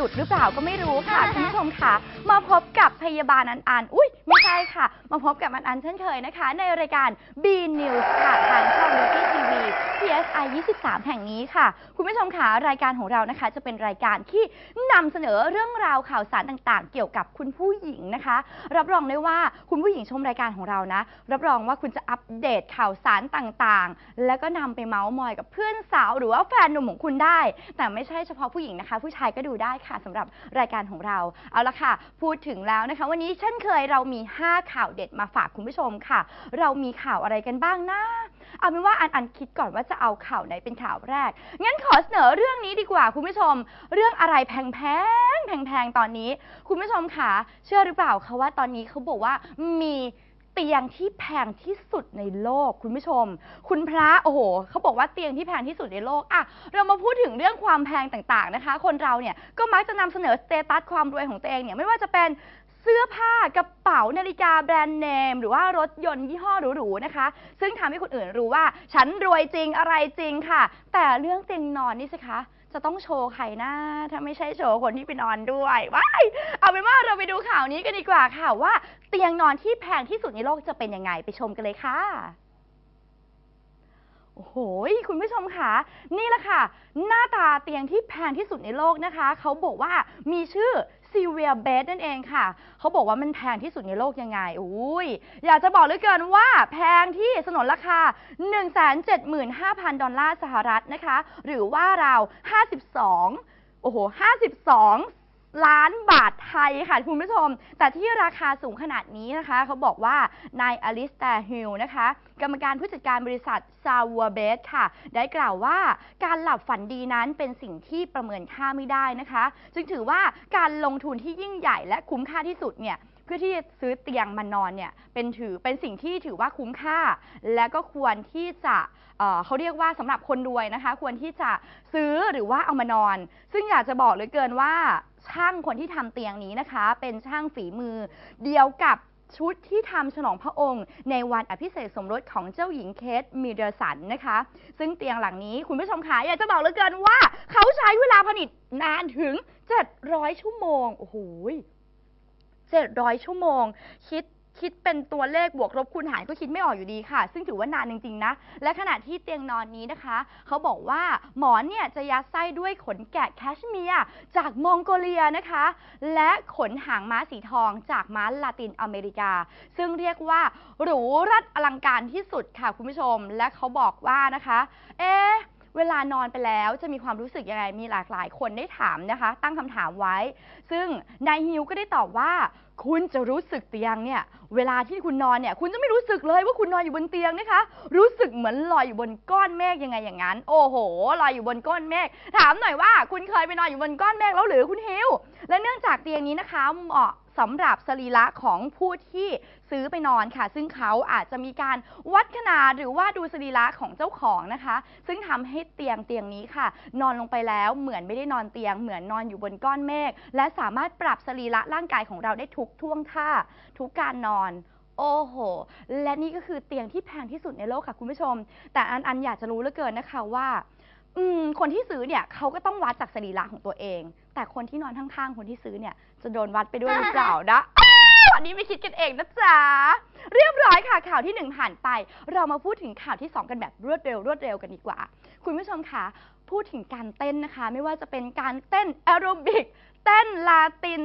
ดุดหรือเปล่าก็ไม่รู้ค่ะคุณผู้ชมค่ะ มาพบกับพยาบาลอันอันอุ้ย ไม่ใช่ค่ะ มาพบกับอันอันเช่นเคยนะคะ ในรายการ B News ค่ะทางช่อง w i k i TV PSI 23 แห่งนี้ค่ะ คุณผู้ชมค่ะรายการของเรานะคะ จะเป็นรายการที่นำเสนอเรื่องราวข่าวสารต่างๆ เกี่ยวกับคุณผู้หญิงนะคะ รับรองได้ว่าคุณผู้หญิงชมรายการของเรานะ รับรองว่าคุณจะอัปเดตข่าวสารต่างๆ แล้วก็นำไปเมาส์มอยกับเพื่อนสาวหรือว่าแฟนหนุ่มของคุณได้ แต่ไม่ใช่เฉพาะผู้หญิงนะคะ ผู้ชายก็ดูได้ค่ะสำหรับรายการของเราเอาละค่ะ พูดถึงแล้วนะคะ วันนี้เช่นเคยเรามี5 ข่าวเด็ดมาฝากคุณผู้ชมค่ะ เรามีข่าวอะไรกันบ้างนะเอาเป็นว่าอันอันคิดก่อนว่าจะเอาข่าวไหนเป็นข่าวแรก งั้นขอเสนอเรื่องนี้ดีกว่าคุณผู้ชม เรื่องอะไรแพงแพงแพงๆตอนนี้ คุณผู้ชมค่ะ เชื่อหรือเปล่าคะว่าตอนนี้เขาบอกว่ามีเตียงที่แพงที่สุดในโลกคุณผู้ชม คุณพระโอ้โหเขาบอกว่าเตียงที่แพงที่สุดในโลกอะเรามาพูดถึงเรื่องความแพงต่างๆนะคะ คนเราเนี่ยก็มักจะนำเสนอสเตตัสความรวยของตัวเองเนี่ยไม่ว่าจะเป็น เสื้อผ้ากระเป๋านาฬิกาแบรนด์เนม หรือว่ารถยนต์ยี่ห้อหรูๆนะคะ ซึ่งทำให้คนอื่นรู้ว่า ฉันรวยจริงอะไรจริงค่ะ แต่เรื่องเตียงนอนนี่สิคะ จะต้องโชว์ใครนะถ้าไม่ใช่โชว์คนที่ไปนอนด้วยว้ายเอาเป็นว่าเราไปดูข่าวนี้กันดีกว่าค่ะว่า เตียงนอนที่แพงที่สุดในโลกจะเป็นยังไงไปชมกันเลยค่ะ โอ้โห คุณผู้ชมค่ะ นี่แหละค่ะ หน้าตาเตียงที่แพงที่สุดในโลกนะคะ เขาบอกว่ามีชื่อซีเวียเบดนั่นเองค่ะ เขาบอกว่ามันแพงที่สุดในโลกยังไงอุ้ยอยากจะบอกเหลือเกินว่าแพงที่สนนราคา 175,000 ดอลลาร์สหรัฐนะคะ หรือว่าราว 52 โอ้โห 52 ล้านบาท ไทยค่ะคุณผู้ชม แต่ที่ราคาสูงขนาดนี้นะคะ เขาบอกว่านายอลิสแตร์ฮิลนะคะ กรรมการผู้จัดการบริษัทซาวัวเบสค่ะ ได้กล่าวว่าการหลับฝันดีนั้นเป็นสิ่งที่ประเมินค่าไม่ได้นะคะ จึงถือว่าการลงทุนที่ยิ่งใหญ่และคุ้มค่าที่สุดเนี่ยเพื่อที่จะซื้อเตียงมานอนเนี่ยเป็นถือเป็นสิ่งที่ถือว่าคุ้มค่า และก็ควรที่จะเเขาเรียกว่าสำหรับคนรวยนะคะ ควรที่จะซื้อหรือว่าเอามานอน ซึ่งอยากจะบอกเลยเกินว่า ช่างคนที่ทำเตียงนี้นะคะ เป็นช่างฝีมือ เดียวกับชุดที่ทำฉลองพระองค์ ในวันอภิเษกสมรสของเจ้าหญิงเคทมิเดอร์สันนะคะ ซึ่งเตียงหลังนี้คุณผู้ชมคะอยากจะบอกเหลือเกินว่า เขาใช้เวลาผลิตนานถึง 700 ชั่วโมง โอ้โห700 ชั่วโมง คิด คิดเป็นตัวเลขบวกลบคูณหารก็คิดไม่ออกอยู่ดีค่ะ ซึ่งถือว่านานจริงๆนะ และขณะที่เตียงนอนนี้นะคะ เขาบอกว่าหมอนเนี่ยจะยัดไส้ด้วยขนแกะแคชเมียร์จากมองโกเลียนะคะ และขนหางม้าสีทองจากม้าลาตินอเมริกา ซึ่งเรียกว่าหรูรัดอลังการที่สุดค่ะคุณผู้ชม และเขาบอกว่านะคะ เอ๊ะเวลานอนไปแล้วจะมีความรู้สึกยังไง มีหลากหลายคนได้ถามนะคะ ตั้งคำถามไว้ ซึ่งนายฮิวก็ได้ตอบว่า คุณจะรู้สึกเตียงเนี่ย เวลาที่คุณนอนเนี่ย คุณจะไม่รู้สึกเลยว่าคุณนอนอยู่บนเตียงนะคะ รู้สึกเหมือนลอยอยู่บนก้อนเมฆยังไงอย่างนั้น โอ้โห ลอยอยู่บนก้อนเมฆ ถามหน่อยว่า คุณเคยไปนอนอยู่บนก้อนเมฆแล้วหรือคุณฮิว และเนื่องจากเตียงนี้นะคะเหมาะสำหรับสรีระของผู้ที่ซื้อไปนอนค่ะ ซึ่งเขาอาจจะมีการวัดขนาดหรือว่าดูสรีระของเจ้าของนะคะ ซึ่งทำให้เตียงเตียงนี้ค่ะ นอนลงไปแล้วเหมือนไม่ได้นอนเตียง เหมือนนอนอยู่บนก้อนเมฆและสามารถปรับสรีระร่างกายของเราได้ทุกท่วงท่าทุกการนอนโอ้โห และนี่ก็คือเตียงที่แพงที่สุดในโลกค่ะคุณผู้ชม แต่อันอันอยากจะรู้เหลือเกินนะคะว่าอืมคนที่ซื้อเนี่ยเขาก็ต้องวัดจากสรีระของตัวเอง แต่คนที่นอนข้างๆ คนที่ซื้อเนี่ย จะโดนวัดไปด้วยหรือเปล่านะวันนี้ไม่คิดกันเองนะจ๊ะ เรียบร้อยค่ะข่าวที่หนึ่งผ่านไป เรามาพูดถึงข่าวที่สองกันแบบรวดเร็วรวดเร็วกันดีกว่า คุณผู้ชมคะพูดถึงการเต้นนะคะ ไม่ว่าจะเป็นการเต้นแอโรบิกเต้นลาติน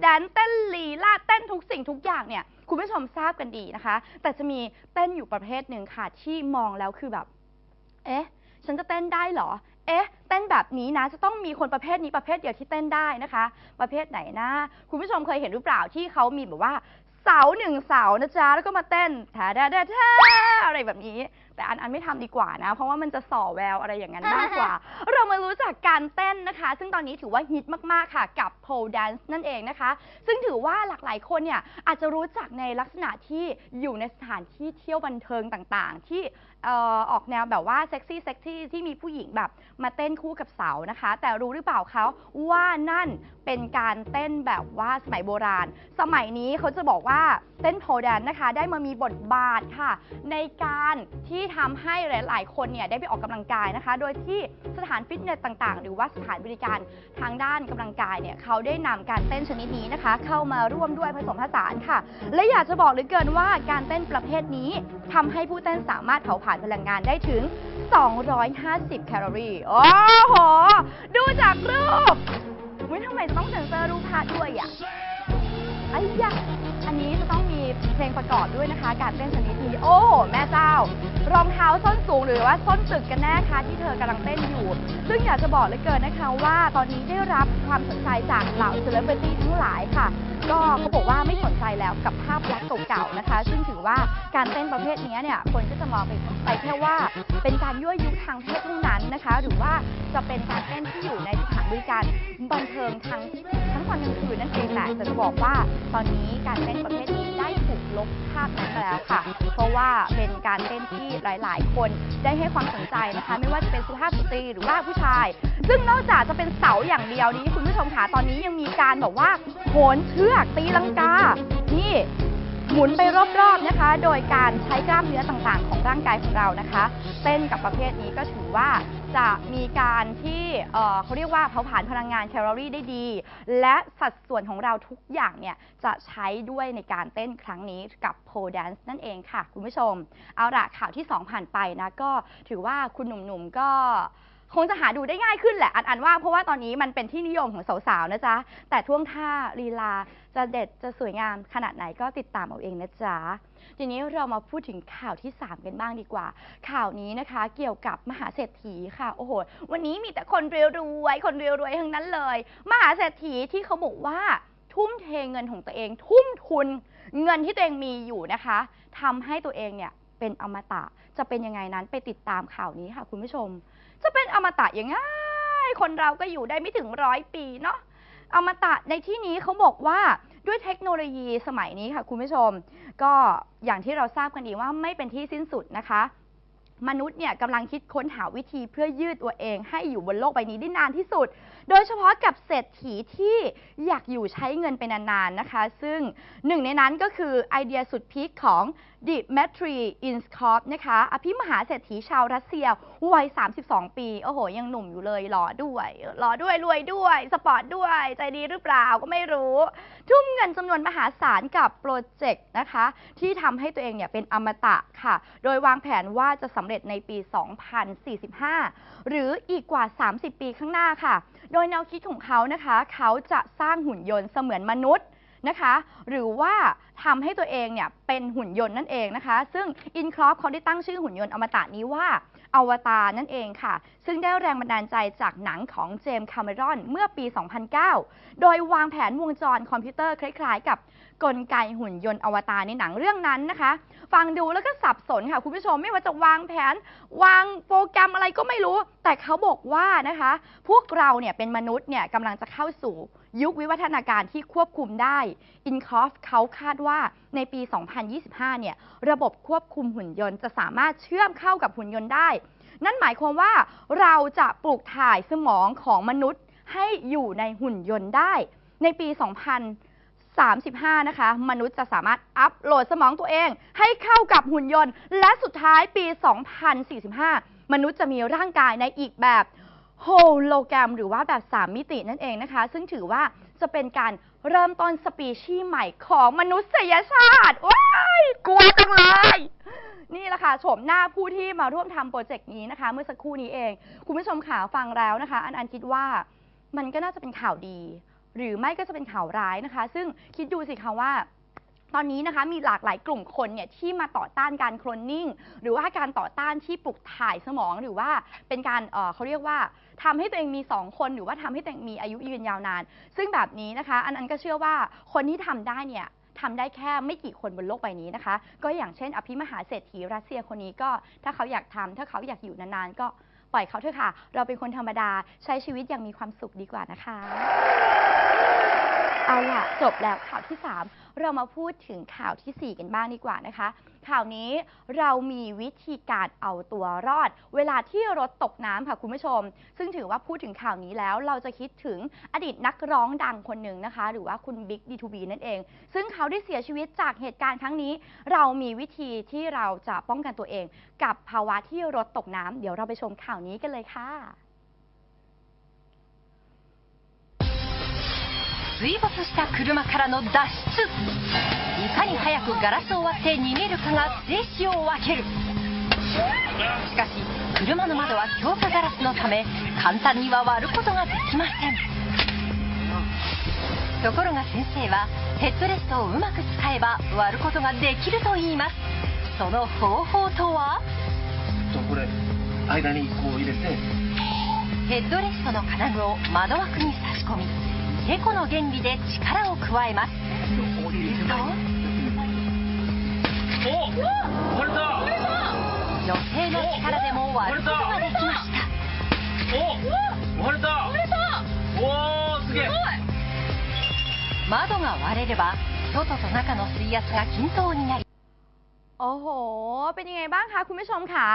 แดนซ์เต้นลีลาดเต้นทุก สิ่งทุกอย่างเนี่ยคุณผู้ชมทราบกันดีนะคะ แต่จะมีเต้นอยู่ประเภทหนึ่งค่ะ ที่มองแล้วคือแบบ เอ๊ะ ฉันจะเต้นได้เหรอ เอ๊ะ เต้นแบบนี้นะ จะต้องมีคนประเภทนี้ประเภทเดียวที่เต้นได้นะคะ ประเภทไหนนะ คุณผู้ชมเคยเห็นหรือเปล่าที่เขามีแบบว่าเสาหนึ่งเสานะจ๊ะ แล้วก็มาเต้นแทาดาดาแทอะไรแบบนี้ แต่อันอันไม่ทำดีกว่านะ เพราะว่ามันจะส่อแววอะไรอย่างนั้นมากกว่า เรามารู้จักการเต้นนะคะ ซึ่งตอนนี้ถือว่าฮิตมาก ๆ ค่ะ กับ pole dance นั่นเองนะคะ ซึ่งถือว่าหลากหลายคนเนี่ยอาจจะรู้จักในลักษณะที่อยู่ในสถานที่เที่ยวบันเทิงต่างๆ ที่เอ่อออกแนวแบบว่าเซ็กซี่เซ็กซี่ที่มีผู้หญิงแบบมาเต้นคู่กับเสานะคะ แต่รู้หรือเปล่าเขาว่านั่นเป็นการเต้นแบบว่าสมัยโบราณ สมัยนี้เขาจะบอกว่าเต้นโพแดนนะคะ ได้มามีบทบาทค่ะ ในการที่ทำให้หลาย ๆ คนเนี่ยได้ไปออกกำลังกายนะคะ โดยที่สถานฟิตเนสต่าง ๆ หรือว่าสถานบริการทางด้านกำลังกายเนี่ยเขาได้นำการเต้นชนิดนี้นะคะ เข้ามาร่วมด้วยผสมผสานค่ะ และอยากจะบอกเหลือเกินว่าการเต้นประเภทนี้ทำให้ผู้เต้นสามารถเผาผลาญพลังงานได้ถึง 250 แคลอรี่ โอ้โห ดูจากรูปวิทำไมจะต้องเซ็นเซอร์รูปภาพด้วยอะ ไอ้ยะอันนี้จะต้องมีเพลงประกอบด้วยนะคะ การเต้นชนิดนี้ โอ้ แม่เจ้า รองเท้าส้นสูงหรือว่าส้นตึกกันแน่คะที่เธอกำลังเต้นอยู่ ซึ่งอยากจะบอกเลยเกินนะคะว่าตอนนี้ได้รับความสนใจจากเหล่าเซเลบริตี้ทั้งหลายค่ะ ก็เขาบอกว่าไม่สนใจแล้วกับภาพลักษณ์เก่าๆนะคะ ซึ่งถือว่าการเต้นประเภทนี้เนี่ยคนก็จะมองไปไปแค่ว่าเป็นการยั่วยุทางเพศเท่านั้นนะคะ หรือว่าจะเป็นการเต้นที่อยู่ใน บริการบันเทิงทั้งทั้งวันทั้งคืนนั่นเองแหละแต่จะบอกว่าตอนนี้การเต้นประเภทนี้ได้ถูกลบภาพนั้นไปแล้วค่ะ เพราะว่าเป็นการเต้นที่หลาย ๆ คนได้ให้ความสนใจนะคะ ไม่ว่าจะเป็นสุภาพสตรีหรือว่าผู้ชาย ซึ่งนอกจากจะเป็นเสาอย่างเดียวนี้คุณผู้ชมคะตอนนี้ยังมีการแบบว่าโหนเชือกตีลังกานี่ หมุนไปรอบๆนะคะ โดยการใช้กล้ามเนื้อต่างๆ ของร่างกายของเรานะคะเต้นกับประเภทนี้ก็ถือว่าจะมีการที่เเขาเรียกว่าเผาผลาญพลังงานแคลอรี่ได้ดี และสัดส่วนของเราทุกอย่างเนี่ยจะใช้ด้วยในการเต้นครั้งนี้กับโพแดนซ์นั่นเองค่ะ คุณผู้ชม เอาละข่าวที่ 2 ผ่านไปนะ ก็ถือว่าคุณหนุ่มๆก็ คงจะหาดูได้ง่ายขึ้นแหละอันอันว่า เพราะว่าตอนนี้มันเป็นที่นิยมของสาวๆนะจ๊ะ แต่ท่วงท่าลีลาจะเด็ดจะสวยงามขนาดไหนก็ติดตามเอาเองนะจ๊ะ ทีนี้เรามาพูดถึงข่าวที่ 3 กันบ้างดีกว่า ข่าวนี้นะคะ เกี่ยวกับมหาเศรษฐีค่ะ โอ้โห วันนี้มีแต่คนรวยคนรวยทั้งนั้นเลย มหาเศรษฐีที่เขาบอกว่าทุ่มเทเงินของตัวเอง ทุ่มทุนเงินที่ตัวเองมีอยู่นะคะทำให้ตัวเองเนี่ย เป็นอมตะ จะเป็นยังไงนั้นไปติดตามข่าวนี้ค่ะ คุณผู้ชม จะเป็นอมตะยังไงคนเราก็อยู่ได้ไม่ถึงร้อยปีเนาะอมตะในที่นี้เขาบอกว่าด้วยเทคโนโลยีสมัยนี้ค่ะ คุณผู้ชม ก็อย่างที่เราทราบกันดีว่าไม่เป็นที่สิ้นสุดนะคะ มนุษย์เนี่ยกำลังคิดค้นหาวิธีเพื่อยืดตัวเองให้อยู่บนโลกใบนี้ได้นานที่สุด โดยเฉพาะกับเศรษฐีที่อยากอยู่ใช้เงินไปนานๆนะคะ ซึ่งหนึ่งในนั้นก็คือไอเดียสุดพีคของ ดิม t ทรีอินสคอปนะคะ อภิมหาเศรษฐีชาวรัสเซียวัย 32 ปี โอ้โห ยังหนุ่มอยู่เลยหล่อด้วยหล่อด้วย รวยด้วย สปอร์ตด้วย ใจดีหรือเปล่าก็ไม่รู้ ทุ่มเงินจำนวนมหาศาลกับโปรเจกต์นะคะ ที่ทำให้ตัวเองเนี่ยเป็นอมตะค่ะ โดยวางแผนว่าจะสำเร็จในปี 2045 หรืออีกกว่า 30 ปีข้างหน้าค่ะ โดยแนวคิดของเขานะคะ เขาจะสร้างหุ่นยนต์เสมือนมนุษย์นะคะ หรือว่าทำให้ตัวเองเนี่ยเป็นหุ่นยนต์นั่นเองนะคะ ซึ่งอินครอฟเขาได้ตั้งชื่อหุ่นยนต์อมตะนี้ว่า อวตารนั่นเองค่ะ ซึ่งได้แรงบันดาลใจจากหนังของเจมส์คาเมรอนเมื่อปี 2009 โดยวางแผนวงจรคอมพิวเตอร์คล้ายๆ กับกลไกหุ่นยนต์อวตารในหนังเรื่องนั้นนะคะ ฟังดูแล้วก็สับสนค่ะ คุณผู้ชมไม่ว่าจะวางแผน วางโปรแกรมอะไรก็ไม่รู้ แต่เขาบอกว่านะคะ พวกเราเนี่ยเป็นมนุษย์เนี่ยกำลังจะเข้าสู่ ยุควิวัฒนาการที่ควบคุมได้อินคอฟเขาคาดว่าในปี 2025 เนี่ย ระบบควบคุมหุ่นยนต์จะสามารถเชื่อมเข้ากับหุ่นยนต์ได้ นั่นหมายความว่าเราจะปลูกถ่ายสมองของมนุษย์ให้อยู่ในหุ่นยนต์ได้ ในปี 2035 นะคะ มนุษย์จะสามารถอัปโหลดสมองตัวเอง ให้เข้ากับหุ่นยนต์ และสุดท้ายปี 2045 มนุษย์จะมีร่างกายในอีกแบบ โฮโลแกรมหรือว่าแบบ 3 มิตินั่นเองนะคะ ซึ่งถือว่าจะเป็นการเริ่มต้นสปีชีส์ใหม่ของมนุษยชาติว้ายกลัวจังเลยนี่แหละค่ะโฉมหน้าผู้ที่มาร่วมทำโปรเจกต์นี้นะคะ เมื่อสักครู่นี้เอง คุณผู้ชมขาฟังแล้วนะคะ อันอันคิดว่ามันก็น่าจะเป็นข่าวดี หรือไม่ก็จะเป็นข่าวร้ายนะคะ ซึ่งคิดดูสิคะว่า ตอนนี้นะคะมีหลากหลายกลุ่มคนเนี่ยที่มาต่อต้านการโคลนนิ่ง หรือว่าการต่อต้านที่ปลุกถ่ายสมองหรือว่าเป็นการเออเขาเรียกว่าทำให้ตัวเองมี 2 คนหรือว่าทำให้ตัวเองมีอายุยืนยาวนาน ซึ่งแบบนี้นะคะ อันนั้นก็เชื่อว่าคนที่ทำได้เนี่ยทำได้แค่ไม่กี่คนบนโลกใบนี้นะคะ ก็อย่างเช่น อภิมหาเศรษฐีรัสเซียคนนี้ก็ถ้าเขาอยากทำถ้าเขาอยากอยู่นานๆก็ปล่อยเขาเถอะค่ะ เราเป็นคนธรรมดาใช้ชีวิตอย่างมีความสุขดีกว่านะคะ เอาล่ะ จบแล้วข่าวที่ 3 เรามาพูดถึงข่าวทีสี่ 4 กันบ้างดีกว่านะคะ ข่าวนี้เรามีวิธีการเอาตัวรอด เวลาที่รถตกน้ำค่ะคุณผู้ชม ซึ่งถือว่าพูดถึงข่าวนี้แล้ว เราจะคิดถึงอดีตนักร้องดังคนหนึ่งนะคะ หรือว่าคุณบิ๊กดีทูบีนั่นเอง ซึ่งเขาได้เสียชีวิตจากเหตุการณ์ครั้งนี้ เรามีวิธีที่เราจะป้องกันตัวเอง กับภาวะที่รถตกน้ำเดี๋ยวเราไปชมข่าวนี้กันเลยค่ะ 水没した車からの脱出。いかに早くガラスを割って逃げるかが生死を分ける。しかし車の窓は強化ガラスのため簡単には割ることができません。ところが先生はヘッドレストをうまく使えば割ることができると言います。その方法とは？とこれ間にこう入れて。ヘッドレストの金具を窓枠に差し込みテコの原理で力を加えます。女性の力でも割ることができました。お割れた。おーすげえ。窓が割れれば外と中の水圧が均等になり โอ้โห เป็นยังไงบ้างคะคุณผู้ชมคะ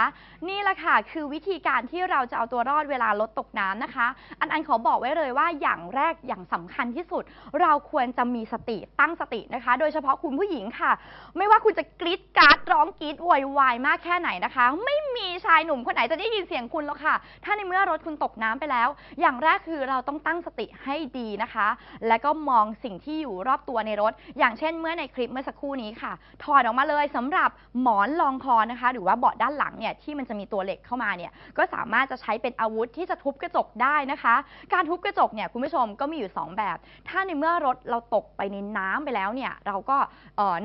นี่แหละค่ะคือวิธีการที่เราจะเอาตัวรอดเวลารถตกน้ำนะคะ อันอันขอบอกไว้เลยว่าอย่างแรกอย่างสำคัญที่สุด เราควรจะมีสติตั้งสตินะคะ โดยเฉพาะคุณผู้หญิงค่ะ ไม่ว่าคุณจะกรีดกราร์ดร้องกรีดโวยวายมากแค่ไหนนะคะ ไม่มีชายหนุ่มคนไหนจะได้ยินเสียงคุณหรอกค่ะ ถ้าในเมื่อรถคุณตกน้ำไปแล้ว อย่างแรกคือเราต้องตั้งสติให้ดีนะคะ แล้วก็มองสิ่งที่อยู่รอบตัวในรถ อย่างเช่น เมื่อในคลิปเมื่อสักครู่นี้ค่ะ ถอดออกมาเลยสำหรับหมอนรองคอนะคะ หรือว่าเบาะด้านหลังเนี่ยที่มันจะมีตัวเหล็กเข้ามาเนี่ยก็สามารถจะใช้เป็นอาวุธที่จะทุบกระจกได้นะคะ การทุบกระจกเนี่ยคุณผู้ชมก็มีอยู่ 2 แบบ ถ้าในเมื่อรถเราตกไปในน้ำไปแล้วเนี่ยเราก็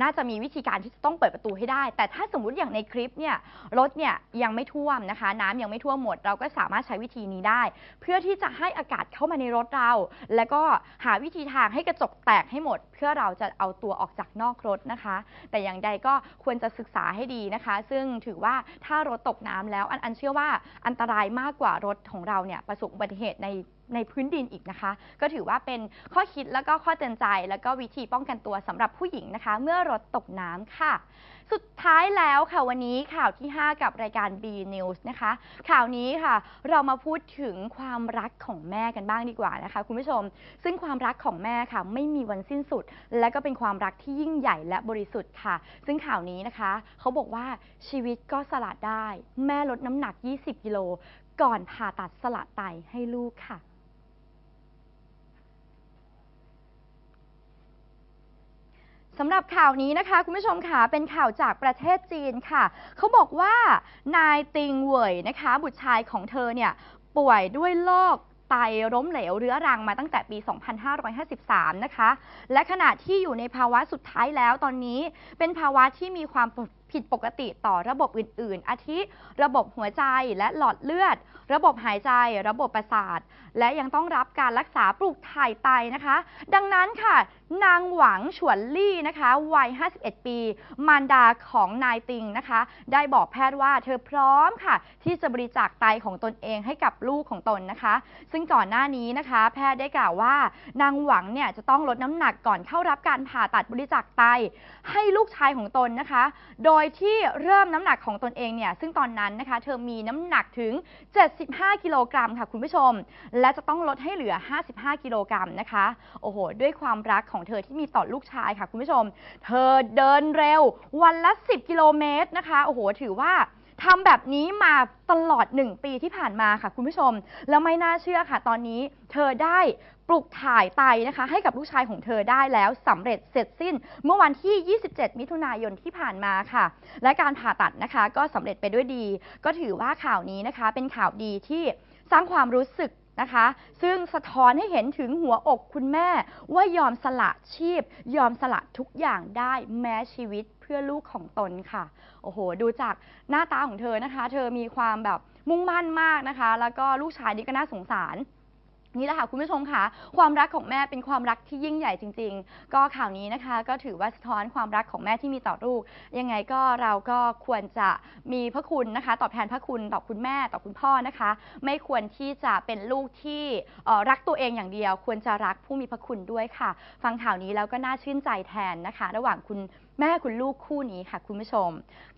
น่าจะมีวิธีการที่จะต้องเปิดประตูให้ได้ แต่ถ้าสมมุติอย่างในคลิปเนี่ยรถเนี่ยยังไม่ท่วมนะคะ น้ำยังไม่ท่วมหมด เราก็สามารถใช้วิธีนี้ได้ เพื่อที่จะให้อากาศเข้ามาในรถเรา แล้วก็หาวิธีทางให้กระจกแตกให้หมด เพื่อเราจะเอาตัวออกจากนอกรถนะคะ แต่อย่างใดก็ควรจะศึกษาให้ดีนะคะ ซึ่งถือว่าถ้ารถตกน้ำแล้วอันอันเชื่อว่าอันตรายมากกว่ารถของเราเนี่ยประสบอุบัติเหตุใน ในพื้นดินอีกนะคะ ก็ถือว่าเป็นข้อคิดแล้วก็ข้อเตือนใจ แล้วก็วิธีป้องกันตัวสำหรับผู้หญิงนะคะ เมื่อรถตกน้ำค่ะ สุดท้ายแล้วค่ะวันนี้ข่าวที่ 5 กับรายการ B News นะคะ ข่าวนี้ค่ะ เรามาพูดถึงความรักของแม่กันบ้างดีกว่านะคะ คุณผู้ชม ซึ่งความรักของแม่ค่ะ ไม่มีวันสิ้นสุด และก็เป็นความรักที่ยิ่งใหญ่และบริสุทธิ์ค่ะ ซึ่งข่าวนี้นะคะ เขาบอกว่าชีวิตก็สละได้ แม่ลดน้ำหนัก 20 กิโลก่อนผ่าตัดสละไตให้ลูกค่ะ สำหรับข่าวนี้นะคะ คุณผู้ชมค่ะเป็นข่าวจากประเทศจีนค่ะ เขาบอกว่านายติงเหวยนะคะ บุตรชายของเธอเนี่ยป่วยด้วยโรคไตล้มเหลวเรื้อรังมาตั้งแต่ปี 2553 นะคะ และขณะที่อยู่ในภาวะสุดท้ายแล้วตอนนี้เป็นภาวะที่มีความผิดปกติต่อระบบอื่น ๆ อาทิ ระบบหัวใจและหลอดเลือด ระบบหายใจ ระบบประสาท และยังต้องรับการรักษาปลูกถ่ายไตนะคะ ดังนั้นค่ะ นางหวังฉวนลี่นะคะวัย 51 ปี มารดาของนายติงนะคะ ได้บอกแพทย์ว่าเธอพร้อมค่ะ ที่จะบริจาคไตของตนเองให้กับลูกของตนนะคะ ซึ่งก่อนหน้านี้นะคะ แพทย์ได้กล่าวว่า นางหวังเนี่ยจะต้องลดน้ำหนักก่อนเข้ารับการผ่าตัดบริจาคไต ให้ลูกชายของตนนะคะ โดยที่เริ่มน้ำหนักของตนเองเนี่ย ซึ่งตอนนั้นนะคะ เธอมีน้ำหนักถึง 75 กิโลกรัมค่ะคุณผู้ชม และจะต้องลดให้เหลือ 55 กิโลกรัมนะคะ โอ้โห ด้วยความรักของเธอที่มีต่อลูกชายค่ะคุณผู้ชม เธอเดินเร็ววันละ 10 กิโลเมตรนะคะ โอ้โห ถือว่า ทำแบบนี้มาตลอด 1 ปีที่ผ่านมาค่ะคุณผู้ชม แล้วไม่น่าเชื่อค่ะ ตอนนี้เธอได้ปลุกถ่ายไตนะคะ ให้กับลูกชายของเธอได้แล้วสำเร็จเสร็จสิ้น เมื่อวันที่ 27 มิถุนายนที่ผ่านมาค่ะ และการผ่าตัดนะคะก็สำเร็จไปด้วยดี ก็ถือว่าข่าวนี้นะคะ เป็นข่าวดีที่สร้างความรู้สึก นะคะ ซึ่งสะท้อนให้เห็นถึงหัวอกคุณแม่ ว่ายอมสละชีพ ยอมสละทุกอย่างได้แม้ชีวิตเพื่อลูกของตนค่ะ โอ้โห ดูจากหน้าตาของเธอนะคะ เธอมีความแบบมุ่งมั่นมากนะคะ แล้วก็ลูกชายนี่ก็น่าสงสาร นี่แหละค่ะคุณผู้ชมค่ะความรักของแม่เป็นความรักที่ยิ่งใหญ่จริง ๆ ก็ข่าวนี้นะคะ ก็ถือว่าสะท้อนความรักของแม่ที่มีต่อลูก ยังไงก็เราก็ควรจะมีพระคุณนะคะ ตอบแทนพระคุณต่อคุณแม่ต่อคุณพ่อนะคะ ไม่ควรที่จะเป็นลูกที่รักตัวเองอย่างเดียว ควรจะรักผู้มีพระคุณด้วยค่ะ ฟังข่าวนี้แล้วก็น่าชื่นใจแทนนะคะ ระหว่างคุณ แม่คุณลูกคู่นี้ค่ะคุณผู้ชม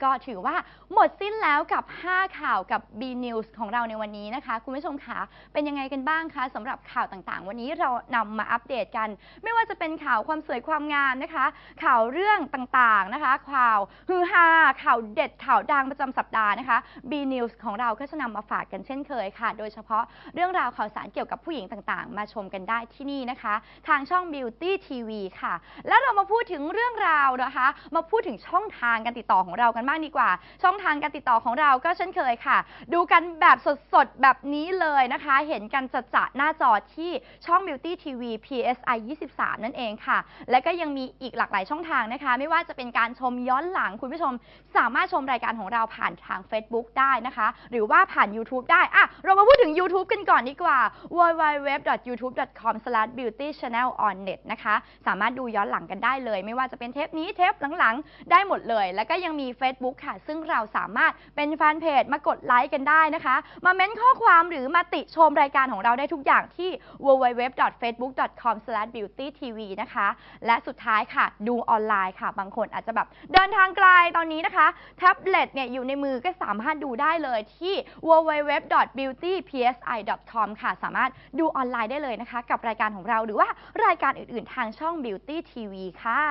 ก็ถือว่าหมดสิ้นแล้วกับ 5 ข่าวกับ B News ของเราในวันนี้นะคะ คุณผู้ชมคะเป็นยังไงกันบ้างคะสำหรับข่าวต่างๆ วันนี้เรานำมาอัปเดตกัน ไม่ว่าจะเป็นข่าวความสวยความงามนะคะ ข่าวเรื่องต่างๆนะคะ ข่าวฮือฮาข่าวเด็ดข่าวดังประจำสัปดาห์นะคะ B News ของเราก็จะนำมาฝากกันเช่นเคยค่ะ โดยเฉพาะเรื่องราวข่าวสารเกี่ยวกับผู้หญิงต่างๆ มาชมกันได้ที่นี่นะคะ ทางช่อง Beauty TV ค่ะ แล้วเรามาพูดถึงเรื่องราวนะคะมาพูดถึงช่องทางการติดต่อของเรากันบ้างดีกว่า ช่องทางการติดต่อของเราก็เช่นเคยค่ะ ดูกันแบบสดๆ แบบนี้เลยนะคะ เห็นกันจัดจหน้าจอที่ช่อง Beauty TV PSI 23 นั่นเองค่ะ และก็ยังมีอีกหลากหลายช่องทางนะคะ ไม่ว่าจะเป็นการชมย้อนหลังคุณผู้ชม สามารถชมรายการของเราผ่านทาง Facebook ได้นะคะ หรือว่าผ่าน YouTube ได้อะเรามาพูดถึง YouTube กันก่อนดีกว่า www.youtube.com/beautychannelonnet นะคะ สามารถดูย้อนหลังกันได้เลย ไม่ว่าจะเป็นเทปนี้เทปหลังๆ ได้หมดเลย แล้วก็ยังมี Facebook ค่ะ ซึ่งเราสามารถเป็นแฟนเพจมากดไลค์กันได้นะคะ มาเม้นข้อความหรือมาติชมรายการของเราได้ทุกอย่างที่ www.facebook.com/beautytv นะคะ และสุดท้ายค่ะ ดูออนไลน์ค่ะ บางคนอาจจะแบบเดินทางไกลตอนนี้นะคะ แท็บเล็ตเนี่ยอยู่ในมือก็สามารถดูได้เลยที่ www.beautypsi.com ค่ะ สามารถดูออนไลน์ได้เลยนะคะ กับรายการของเราหรือว่ารายการอื่นๆ ทางช่อง Beauty TV ค่ะ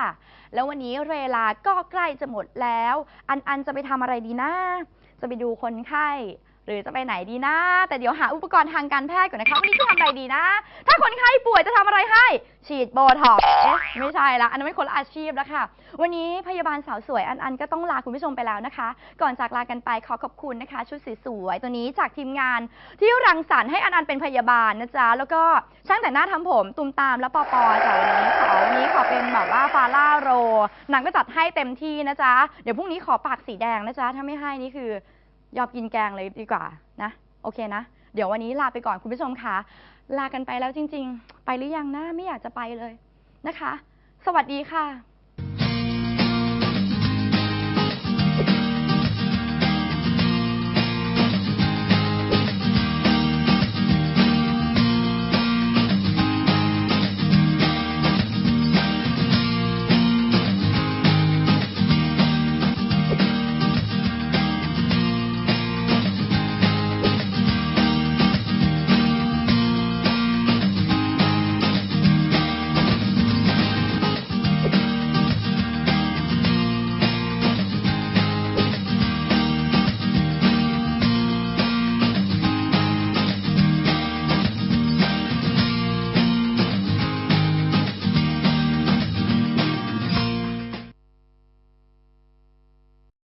แล้ววันนี้เวลาก็ใกล้จะหมดแล้วอันอันจะไปทำอะไรดีนะจะไปดูคนไข้ หรือจะไปไหนดีนะ แต่เดี๋ยวหาอุปกรณ์ทางการแพทย์ก่อนนะคะวันนี้จะทำอะไรดีนะ ถ้าคนไข้ป่วยจะทำอะไรให้ ฉีดโบท็อกซ์เอ๊ะไม่ใช่ละอันนั้นไม่คนละอาชีพแล้วค่ะ วันนี้พยาบาลสาวสวยอันอันก็ต้องลาคุณผู้ชมไปแล้วนะคะ ก่อนจากลากันไปขอขอบคุณนะคะ ชุดสวยๆตัวนี้จากทีมงาน ที่รังสรรค์ให้อันอันเป็นพยาบาลนะจ๊ะแล้วก็ช่างแต่งหน้าทำผมตุมตามและปอปอจ้ะวันนี้ขอวันนี้ขอเป็นแบบว่าฟาร่าโรหนังก็จัดให้เต็มที่นะจ๊ะเดี๋ยวพรุ่งนี้ขอปากสีแดงนะจ๊ะถ้าไม่ให้นี่คือ ยอมกินแกงเลยดีกว่านะ โอเคนะ เดี๋ยววันนี้ลาไปก่อนคุณผู้ชมค่ะ ลากันไปแล้วจริง ๆ ไปหรือยังนะไม่อยากจะไปเลยนะคะ สวัสดีค่ะ